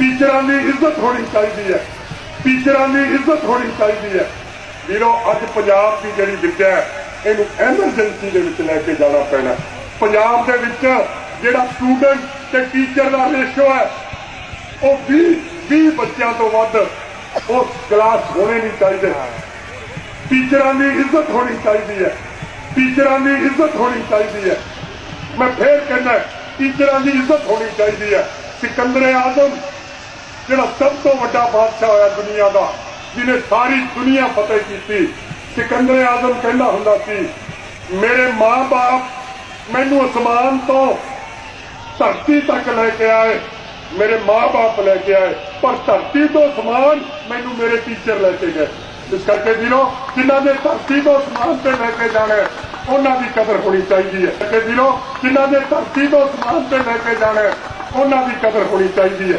ਟੀਚਰਾਂ ਦੀ ਇੱਜ਼ਤ ਹੋਣੀ ਚਾਹੀਦੀ ਹੈ। ਟੀਚਰਾਂ ਦੀ ਇੱਜ਼ਤ ਹੋਣੀ ਚਾਹੀਦੀ ਹੈ। ਵੀਰੋ, ਅੱਜ ਪੰਜਾਬ ਦੀ ਜਿਹੜੀ ਵਿੱਦਿਆ ਇਹਨੂੰ ਐਮਰਜੈਂਸੀ ਦੇ ਵਿੱਚ ਲੈ ਕੇ ਜਾਣਾ ਪੈਣਾ ਪੰਜਾਬ ਦੇ ਵਿੱਚ ਜਿਹੜਾ ਸਟੂਡੈਂਟ ਤੇ ਟੀਚਰ ਦਾ ਰੇਸ਼ੋ ਹੈ, ਉਹ 20 20 ਬੱਚਿਆਂ ਤੋਂ ਵੱਧ ਉਹ ਕਲਾਸ ਹੋਣੇ ਨਹੀਂ ਚਾਹੀਦੇ। ਟੀਚਰਾਂ ਦੀ ਇੱਜ਼ਤ ਹੋਣੀ ਚਾਹੀਦੀ ਹੈ। ਟੀਚਰਾਂ ਦੀ ਇੱਜ਼ਤ ਹੋਣੀ ਚਾਹੀਦੀ ਹੈ। ਮੈਂ ਫੇਰ ਕਹਿੰਦਾ, ਟੀਚਰਾਂ ਦੀ ਇੱਜ਼ਤ ਹੋਣੀ ਚਾਹੀਦੀ ਹੈ। ਸਿਕੰਦਰ ਆਜ਼ਮ ਜਿਹੜਾ ਸਭ ਤੋਂ ਵੱਡਾ ਬਾਦਸ਼ਾਹ ਹੋਇਆ ਦੁਨੀਆ ਦਾ, ਜਿਹਨੇ ਸਾਰੀ ਦੁਨੀਆ ਫਤਿਹ ਕੀਤੀ। ਸਿਕੰਦਰ ਆਜ਼ਮ ਕਹਿੰਦਾ ਹੁੰਦਾ ਸੀ, ਮੇਰੇ ਮਾਂ-ਬਾਪ ਮੈਨੂੰ ਅਸਮਾਨ ਤੋਂ ਧਰਤੀ ਤੱਕ ਲੈ ਕੇ ਆਏ, ਮੇਰੇ ਮਾਂ-ਬਾਪ ਲੈ ਕੇ ਆਏ, ਪਰ ਧਰਤੀ ਤੋਂ ਅਸਮਾਨ ਮੈਨੂੰ ਮੇਰੇ ਟੀਚਰ ਲੈ ਕੇ ਗਏ। ਇਸ ਕਰਕੇ ਵੀਰੋ, ਜਿਨ੍ਹਾਂ ਨੇ ਧਰਤੀ ਤੋਂ ਅਸਮਾਨ ਤੇ ਲੈ ਕੇ ਜਾਣਾ ਉਹਨਾਂ ਦੀ ਕਦਰ ਹੋਣੀ ਚਾਹੀਦੀ ਹੈ। ਕਿ ਵੀਰੋ, ਜਿਨ੍ਹਾਂ ਨੇ ਧਰਤੀ ਤੋਂ ਅਸਮਾਨ ਤੇ ਲੈ ਕੇ ਜਾਣਾ ਉਹਨਾਂ ਦੀ ਕਦਰ ਹੋਣੀ ਚਾਹੀਦੀ ਹੈ।